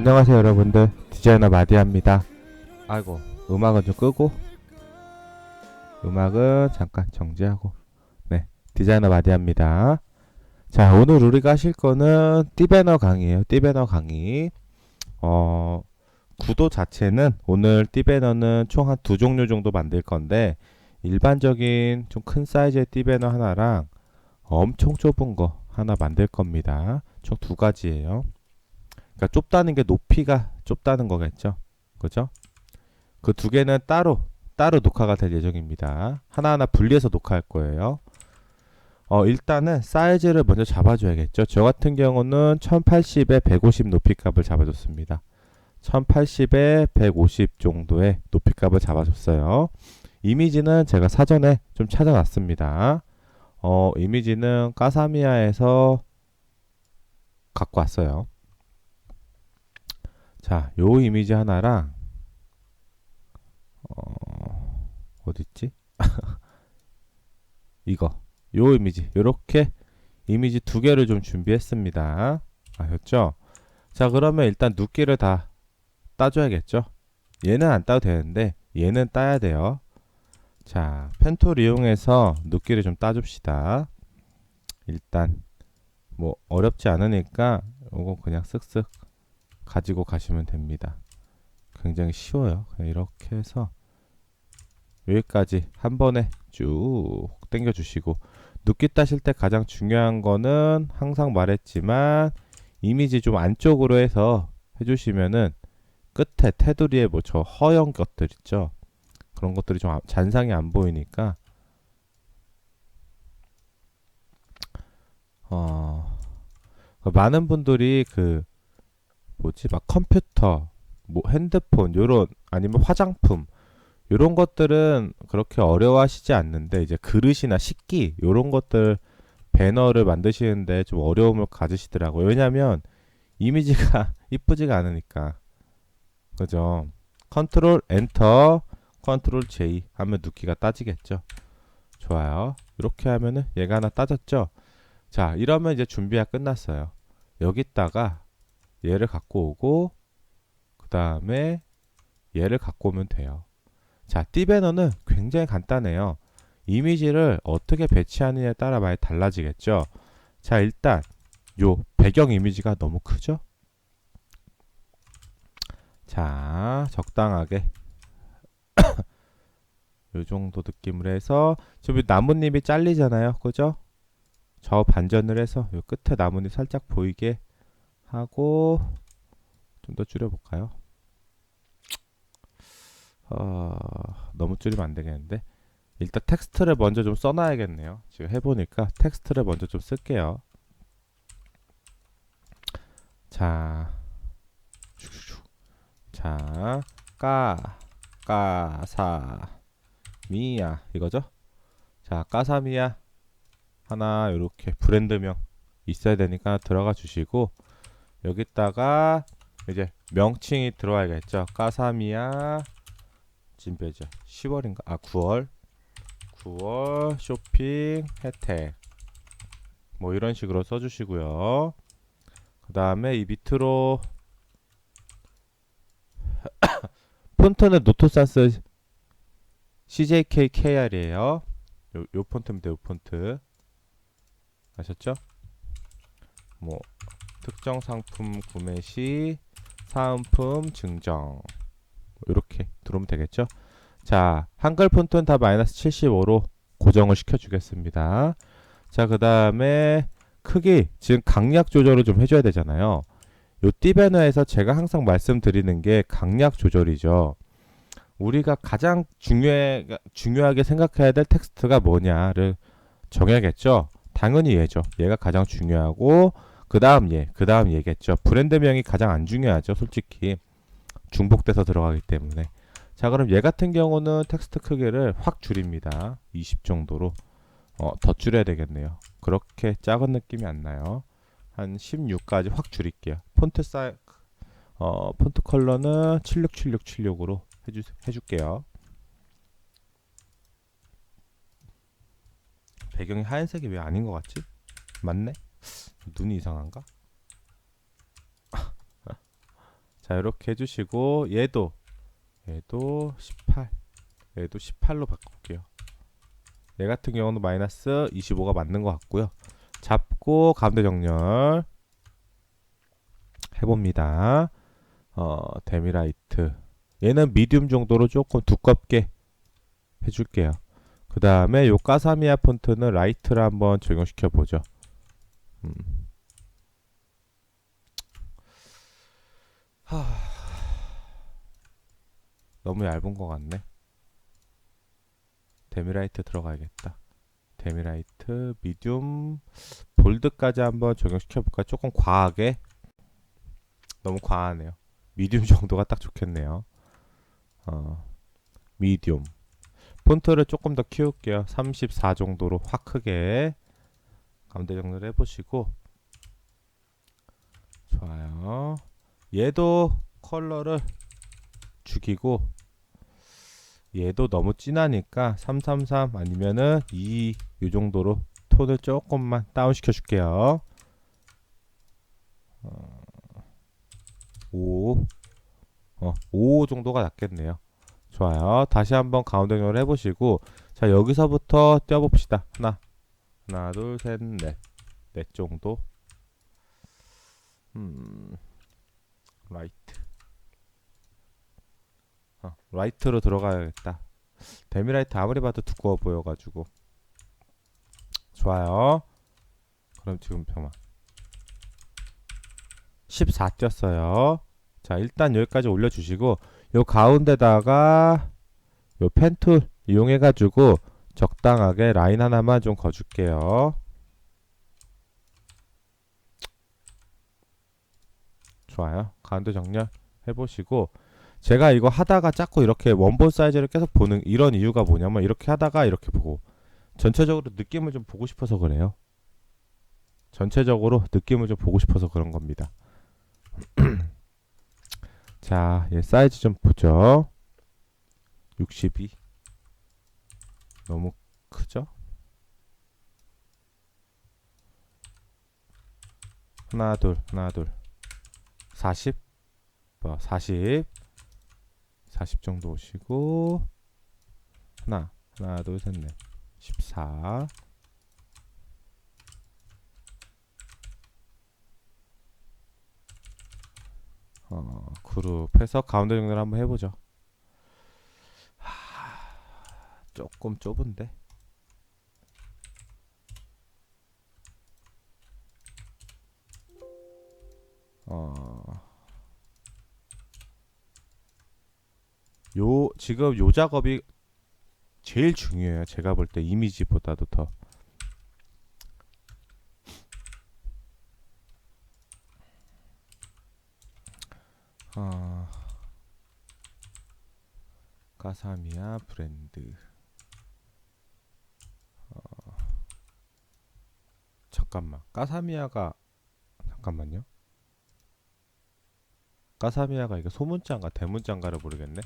안녕하세요 여러분들. 디자이너 마디아입니다. 아이고 음악은 좀 끄고? 음악은 잠깐 정지하고. 네 디자이너 마디아입니다. 자 오늘 우리가 하실 거는 띠배너 강의예요 띠배너 강의. 어 구도 자체는 오늘 띠배너는 총 한 두 종류 정도 만들 건데 일반적인 좀 큰 사이즈의 띠배너 하나랑 엄청 좁은 거 하나 만들 겁니다. 총 두 가지예요 그러니까 좁다는 게 높이가 좁다는 거겠죠. 그죠? 그 두 개는 따로 따로 녹화가 될 예정입니다. 하나하나 분리해서 녹화할 거예요. 어, 일단은 사이즈를 먼저 잡아줘야겠죠. 저 같은 경우는 1080에 150 높이 값을 잡아줬습니다. 1080에 150 정도의 높이 값을 잡아줬어요. 이미지는 제가 사전에 좀 찾아놨습니다. 어, 이미지는 까사미아에서 갖고 왔어요. 자, 요 이미지 하나랑 어, 어딨지? 이거, 요 이미지, 요렇게 이미지 두 개를 좀 준비했습니다. 아셨죠? 자, 그러면 일단 눕기를 다 따줘야겠죠? 얘는 안 따도 되는데 얘는 따야 돼요. 자, 펜톨 이용해서 눕기를 좀 따줍시다. 일단 뭐 어렵지 않으니까 요거 그냥 쓱쓱 가지고 가시면 됩니다. 굉장히 쉬워요. 그냥 이렇게 해서 여기까지 한 번에 쭉 당겨 주시고 눕기 따실 때 가장 중요한 거는 항상 말했지만 이미지 좀 안쪽으로 해서 해주시면은 끝에 테두리에 뭐 저 허연 것들 있죠. 그런 것들이 좀 아- 잔상이 안 보이니까 어 많은 분들이 그 뭐지? 막 컴퓨터 뭐 핸드폰 요런 아니면 화장품 요런 것들은 그렇게 어려워하시지 않는데 이제 그릇이나 식기 요런 것들 배너를 만드시는데 좀 어려움을 가지시더라고요. 왜냐면 이미지가 이쁘지가 않으니까. 그죠? 컨트롤 엔터 컨트롤 J 하면 눕기가 따지겠죠? 좋아요. 이렇게 하면은 얘가 하나 따졌죠? 자 이러면 이제 준비가 끝났어요. 여기다가 얘를 갖고 오고 그 다음에 얘를 갖고 오면 돼요. 자, 띠배너는 굉장히 간단해요. 이미지를 어떻게 배치하느냐에 따라 많이 달라지겠죠. 자, 일단 요 배경 이미지가 너무 크죠? 자, 적당하게 요 정도 느낌으로 해서 지금 나뭇잎이 잘리잖아요. 그죠? 저 반전을 해서 요 끝에 나뭇잎 살짝 보이게 하고 좀 더 줄여볼까요? 어, 너무 줄이면 안 되겠는데 일단 텍스트를 먼저 좀 써놔야겠네요. 지금 해보니까 텍스트를 먼저 좀 쓸게요. 자. 자, 까, 까사, 미야 이거죠? 자, 까사미야 하나 이렇게 브랜드명 있어야 되니까 들어가 주시고 여기다가 이제 명칭이 들어와야겠죠. 까사미야 진배죠. 10월인가? 아 9월 9월 쇼핑 혜택 뭐 이런 식으로 써주시고요. 그 다음에 이 밑으로 폰트는 노토산스 CJK KR이에요. 요, 요 폰트입니다. 요 폰트 아셨죠? 뭐 특정 상품 구매 시 사은품 증정 이렇게 들어오면 되겠죠? 자 한글 폰트는 다 마이너스 75로 고정을 시켜 주겠습니다. 자 그 다음에 크기 지금 강약 조절을 좀 해줘야 되잖아요. 요 띠배너에서 제가 항상 말씀드리는 게 강약 조절이죠. 우리가 가장 중요해, 중요하게 생각해야 될 텍스트가 뭐냐를 정해야겠죠. 당연히 얘죠. 얘가 가장 중요하고 그 다음 얘, 그 다음 얘겠죠. 브랜드명이 가장 안 중요하죠. 솔직히 중복돼서 들어가기 때문에. 자, 그럼 얘 같은 경우는 텍스트 크기를 확 줄입니다. 20 정도로 어, 더 줄여야 되겠네요. 그렇게 작은 느낌이 안 나요. 한 16까지 확 줄일게요. 폰트 사이 어, 폰트 컬러는 767676으로 해주, 해줄게요. 배경이 하얀색이 왜 아닌 것 같지? 맞네? 눈이 이상한가? 자 이렇게 해주시고 얘도 얘도 18 얘도 18로 바꿀게요. 얘 같은 경우는 마이너스 25가 맞는 것 같고요. 잡고 가운데 정렬 해봅니다. 어 데미라이트. 얘는 미디움 정도로 조금 두껍게 해줄게요. 그 다음에 요 까사미아 폰트는 라이트를 한번 적용시켜 보죠 음. 하... 너무 얇은 것 같네. 데미라이트 들어가야겠다. 데미라이트, 미디움, 볼드까지 한번 적용시켜 볼까? 조금 과하게. 너무 과하네요. 미디움 정도가 딱 좋겠네요. 어, 미디움. 폰트를 조금 더 키울게요. 34 정도로 확 크게 가운데 정리를 해보시고 좋아요. 얘도 컬러를 죽이고 얘도 너무 진하니까 333 아니면은 2 이 정도로 톤을 조금만 다운 시켜 줄게요. 어, 5 어, 5 정도가 낫겠네요. 좋아요. 다시 한번 가운데 연을 해보시고 자 여기서부터 떼어 봅시다. 하나 하나 둘셋넷. 넷 정도? 음 라이트. 어, 라이트로 들어가야겠다. 데미라이트 아무리 봐도 두꺼워 보여가지고. 좋아요. 그럼 지금 잠깐만 14 띄었어요. 자 일단 여기까지 올려주시고 요 가운데다가 요 펜툴 이용해가지고 적당하게 라인 하나만 좀 거줄게요 좋아요 가운데 정렬 해보시고 제가 이거 하다가 자꾸 이렇게 원본 사이즈를 계속 보는 이런 이유가 뭐냐면 이렇게 하다가 이렇게 보고 전체적으로 느낌을 좀 보고 싶어서 그래요. 전체적으로 느낌을 좀 보고 싶어서 그런 겁니다. 자, 얘 사이즈 좀 보죠. 62 너무 크죠? 하나 둘 하나 둘 40, 뭐 40, 40 정도 오시고 하나, 하나, 둘, 셋, 넷, 14. 어, 그룹 해서 가운데 정리를 한번 해보죠. 하, 조금 좁은데. 어. 요 지금 요 작업이 제일 중요해요. 제가 볼 때 이미지보다도 더. 어, 까사미아 브랜드. 잠깐만. 까사미아가 잠깐만요. 까사미아가 이게 소문자인가 대문자인가를 모르겠네.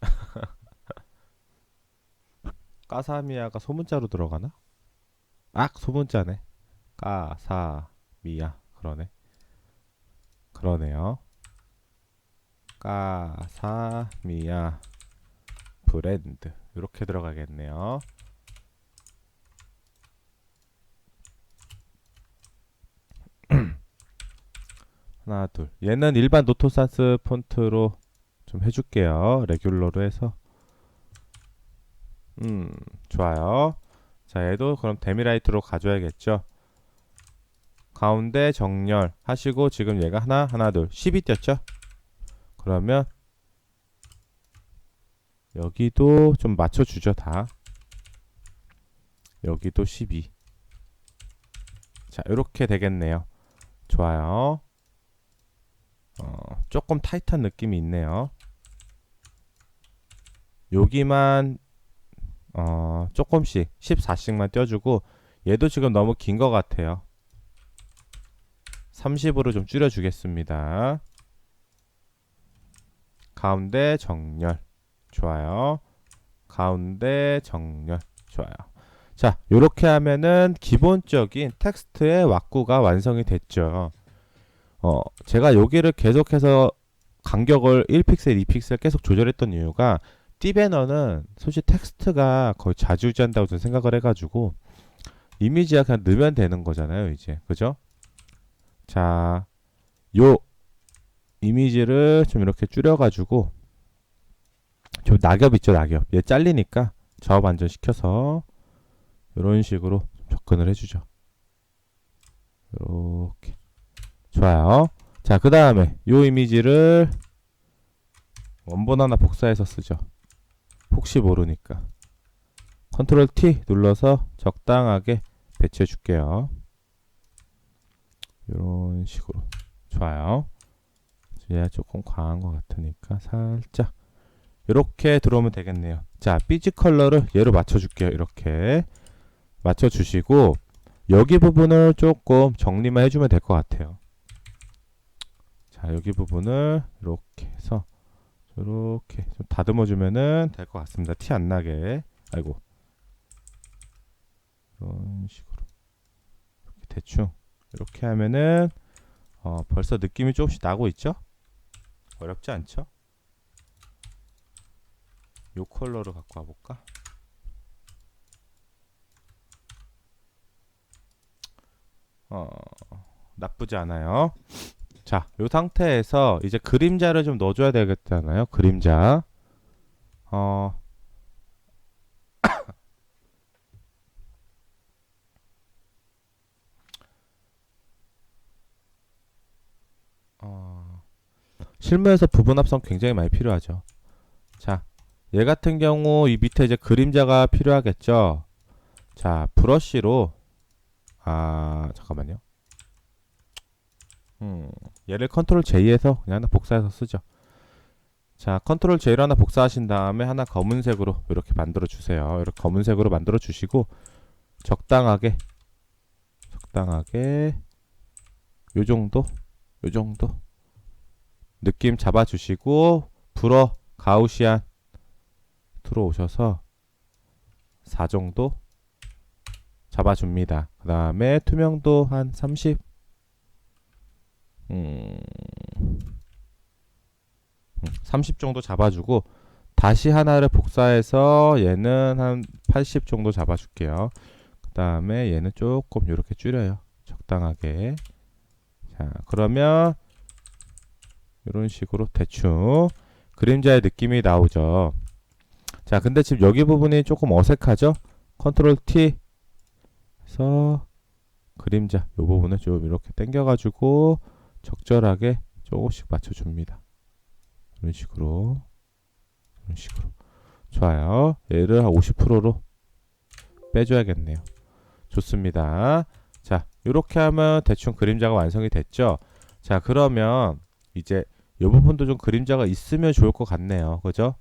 까사미아가 소문자로 들어가나? 악 소문자네. 까사미아 그러네. 그러네요. 까사미아 브랜드 이렇게 들어가겠네요. 하나 둘. 얘는 일반 노토사스 폰트로 좀 해줄게요. 레귤러로 해서. 음 좋아요. 자 얘도 그럼 데미라이트로 가져야겠죠? 가운데 정렬 하시고 지금 얘가 하나 하나 둘. 12 띄었죠? 그러면 여기도 좀 맞춰주죠 다. 여기도 12 자, 이렇게 되겠네요. 좋아요. 어, 조금 타이트한 느낌이 있네요. 여기만 어, 조금씩 14씩만 떼어주고 얘도 지금 너무 긴 것 같아요. 30으로 좀 줄여주겠습니다. 가운데 정렬 좋아요. 가운데 정렬 좋아요. 자, 이렇게 하면은 기본적인 텍스트의 왁구가 완성이 됐죠. 어, 제가 여기를 계속해서 간격을 1픽셀, 2픽셀 계속 조절했던 이유가 띠배너는 솔직히 텍스트가 거의 자주지한다고 저는 생각을 해가지고 이미지가 그냥 넣으면 되는 거잖아요, 이제. 그죠? 자, 요 이미지를 좀 이렇게 줄여가지고 저 낙엽 있죠, 낙엽. 얘 잘리니까 좌우 반전시켜서 이런 식으로 접근을 해주죠. 이렇게 좋아요. 자, 그 다음에 요 이미지를 원본 하나 복사해서 쓰죠. 혹시 모르니까 컨트롤 T 눌러서 적당하게 배치해 줄게요. 이런 식으로 좋아요. 얘 조금 과한 것 같으니까 살짝 이렇게 들어오면 되겠네요. 자, 삐지 컬러를 얘로 맞춰줄게요. 이렇게 맞춰주시고 여기 부분을 조금 정리만 해주면 될 것 같아요. 자, 여기 부분을 이렇게 해서 이렇게 좀 다듬어 주면은 될 것 같습니다. 티 안 나게. 아이고. 이런 식으로 이렇게 대충 이렇게 하면은 어, 벌써 느낌이 조금씩 나고 있죠? 어렵지 않죠? 요 컬러로 갖고 와볼까? 어, 나쁘지 않아요. 자, 요 상태에서 이제 그림자를 좀 넣어줘야 되겠잖아요. 그림자. 어, 어, 실무에서 부분 합성 굉장히 많이 필요하죠. 자, 얘 같은 경우 이 밑에 이제 그림자가 필요하겠죠. 자, 브러쉬로 아, 잠깐만요. 음, 얘를 컨트롤 J에서 그냥 하나 복사해서 쓰죠. 자, 컨트롤 J로 하나 복사하신 다음에 하나 검은색으로 이렇게 만들어 주세요. 이렇게 검은색으로 만들어 주시고 적당하게 적당하게 요 정도 요 정도 느낌 잡아 주시고 불어 가우시안 들어오셔서 4 정도 잡아줍니다. 그 다음에 투명도 한 30. 음, 30 정도 잡아주고 다시 하나를 복사해서 얘는 한 80 정도 잡아줄게요. 그 다음에 얘는 조금 이렇게 줄여요. 적당하게. 자, 그러면 이런 식으로 대충 그림자의 느낌이 나오죠. 자, 근데 지금 여기 부분이 조금 어색하죠? 컨트롤 T 해서 그림자 이 부분을 좀 이렇게 당겨가지고 적절하게 조금씩 맞춰줍니다. 이런 식으로 이런 식으로 좋아요. 얘를 한 50%로 빼줘야겠네요. 좋습니다. 자, 이렇게 하면 대충 그림자가 완성이 됐죠. 자, 그러면 이제 이 부분도 좀 그림자가 있으면 좋을 것 같네요. 그죠?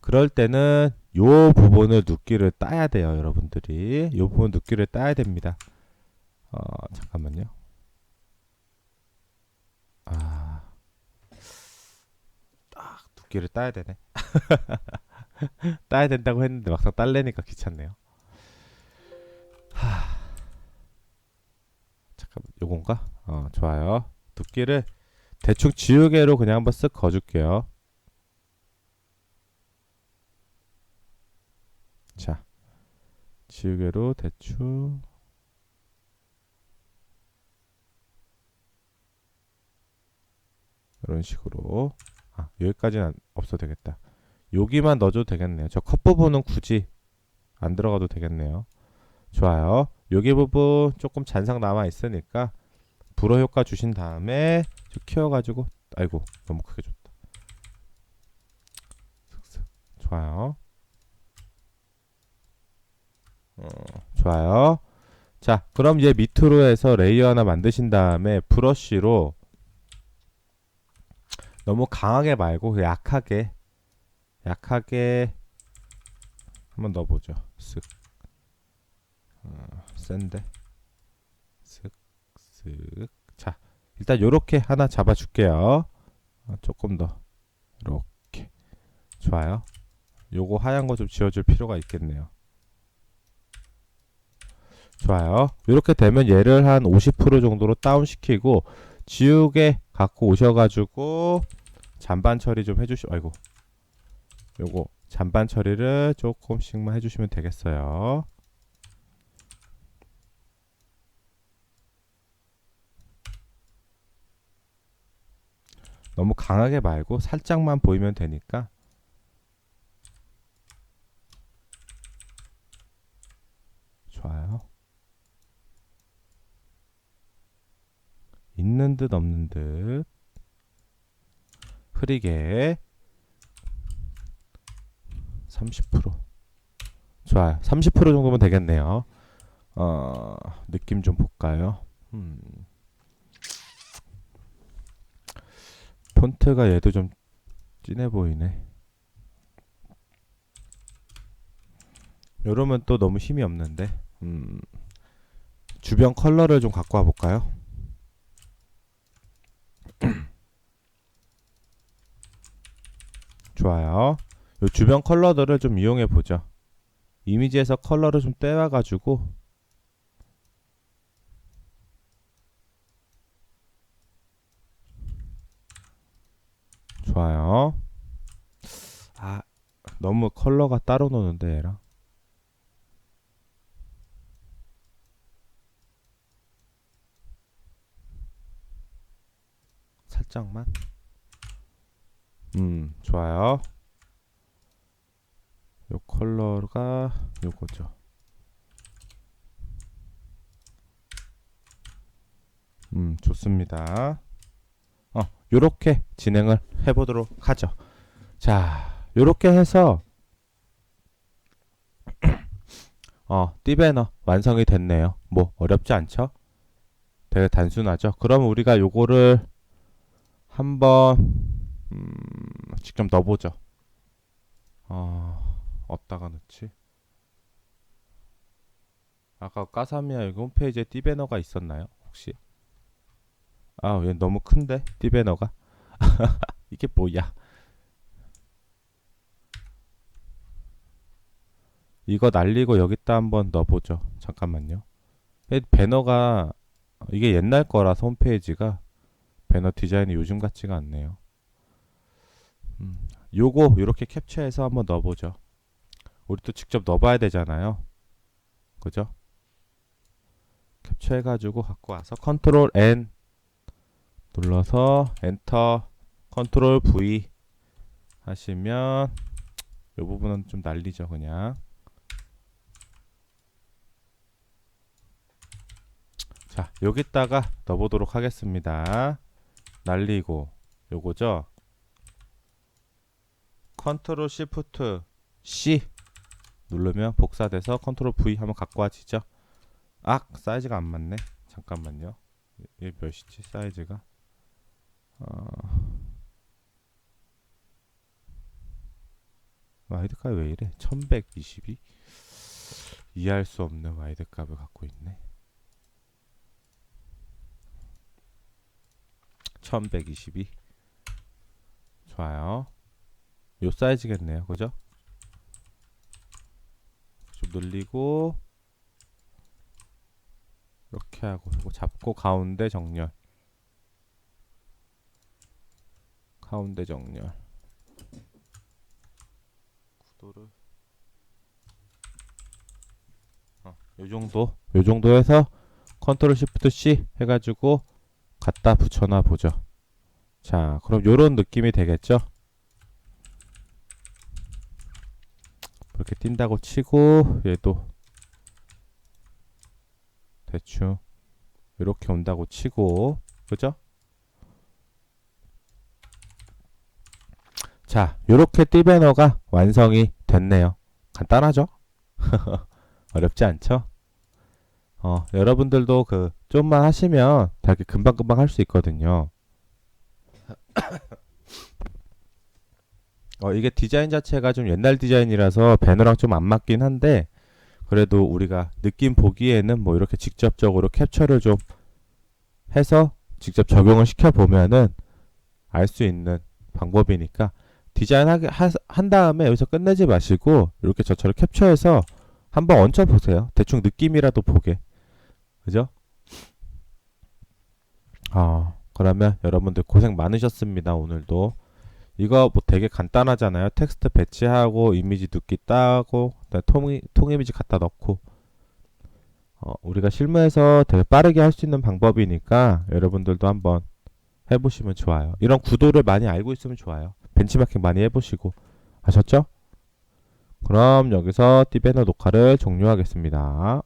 그럴 때는 요 부분을 눕기를 따야 돼요, 여러분들이. 요 부분 눕기를 따야 됩니다. 어, 잠깐만요. 아, 딱 눕기를 따야 되네. 따야 된다고 했는데 막상 딸래니까 귀찮네요. 하, 잠깐만, 요건가? 어, 좋아요. 눕기를 대충 지우개로 그냥 한번 쓱 거줄게요. 자, 지우개로 대충 이런 식으로 아 여기까지는 안- 없어도 되겠다. 여기만 넣어줘도 되겠네요. 저컷 부분은 굳이 안 들어가도 되겠네요. 좋아요. 여기 부분 조금 잔상 남아 있으니까 불어 효과 주신 다음에 좀 키워가지고 아이고 너무 크게 줬다. 좋아요. 어, 좋아요. 자, 그럼 얘 밑으로 해서 레이어 하나 만드신 다음에 브러쉬로 너무 강하게 말고 약하게 약하게 한번 넣어보죠. 쓱. 어, 센데. 쓱, 쓱. 자, 일단 요렇게 하나 잡아줄게요. 어, 조금 더. 이렇게. 좋아요. 요거 하얀 거 좀 지워줄 필요가 있겠네요. 좋아요. 이렇게 되면 얘를 한 50% 정도로 다운시키고 지우개 갖고 오셔가지고 잔반 처리 좀 해주시. 아이고, 요거 잔반 처리를 조금씩만 해주시면 되겠어요. 너무 강하게 말고 살짝만 보이면 되니까 좋아요. 있는 듯 없는 듯 흐리게 30% 좋아요. 30% 정도면 되겠네요. 어, 느낌 좀 볼까요? 음. 폰트가 얘도 좀 진해 보이네. 이러면 또 너무 힘이 없는데. 음. 주변 컬러를 좀 갖고 와 볼까요? 좋아요. 요 주변 컬러들을 좀 이용해 보죠. 이미지에서 컬러를 좀 떼와 가지고 좋아요. 아, 너무 컬러가 따로 노는데 얘랑. 살짝만. 음, 좋아요. 요 컬러가 요거죠. 음, 좋습니다. 어, 요렇게 진행을 해보도록 하죠. 자, 요렇게 해서 어, 띠배너 완성이 됐네요. 뭐 어렵지 않죠? 되게 단순하죠. 그럼 우리가 요거를 한번 음, 직접 넣어보죠. 어, 어디다가 넣지? 아까 까사미아 여기 홈페이지에 띠배너가 있었나요? 혹시? 아, 얘 너무 큰데? 띠배너가? 이게 뭐야? 이거 날리고 여기다 한번 넣어보죠. 잠깐만요. 얘 배너가 이게 옛날 거라서 홈페이지가 배너 디자인이 요즘 같지가 않네요. 음, 요거 이렇게 캡처해서 한번 넣어보죠. 우리 또 직접 넣어봐야 되잖아요. 그죠? 캡처해가지고 갖고 와서 컨트롤 N 눌러서 엔터 컨트롤 V 하시면 이 부분은 좀 날리죠 그냥 자 여기다가 넣어보도록 하겠습니다 날리고 요거죠? 컨트롤 시프트 C 누르면 복사돼서 컨트롤 V 하면 와지죠? 악! 사이즈가 안 맞네. 잠깐만요. 이게 몇이지 사이즈가? 어... 와이드 값이 왜 이래? 1122 이해할 수 없는 와이드 값을 갖고 있네 1122 좋아요. 요 사이즈겠네요. 그죠? 좀 늘리고 이렇게 하고 잡고 가운데 정렬. 가운데 정렬. 구도를. 어, 요 정도? 요 정도 해서 컨트롤 시프트 C 해가지고 갖다 붙여놔 보죠 자 그럼 요런 느낌이 되겠죠 이렇게 뛴다고 치고 얘도 대충 이렇게 온다고 치고 그죠? 자, 요렇게 띠배너가 완성이 됐네요. 간단하죠? 어렵지 않죠? 어, 여러분들도 그 좀만 하시면 다 이렇게 금방금방 할 수 있거든요. 어, 이게 디자인 자체가 좀 옛날 디자인이라서 배너랑 좀 안 맞긴 한데 그래도 우리가 느낌 보기에는 뭐 이렇게 직접적으로 캡처를 좀 해서 직접 적용을 시켜 보면은 알 수 있는 방법이니까 디자인 하게 하, 한 다음에 여기서 끝내지 마시고 이렇게 저처럼 캡처해서 한번 얹혀 보세요. 대충 느낌이라도 보게. 그죠? 아, 그러면 여러분들 고생 많으셨습니다. 오늘도 이거 뭐 되게 간단하잖아요. 텍스트 배치하고 이미지 눕기 따고 통, 통 이미지 갖다 넣고 어, 우리가 실무에서 되게 빠르게 할 수 있는 방법이니까 여러분들도 한번 해보시면 좋아요. 이런 구도를 많이 알고 있으면 좋아요. 벤치마킹 많이 해보시고 아셨죠? 그럼 여기서 디베너 녹화를 종료하겠습니다.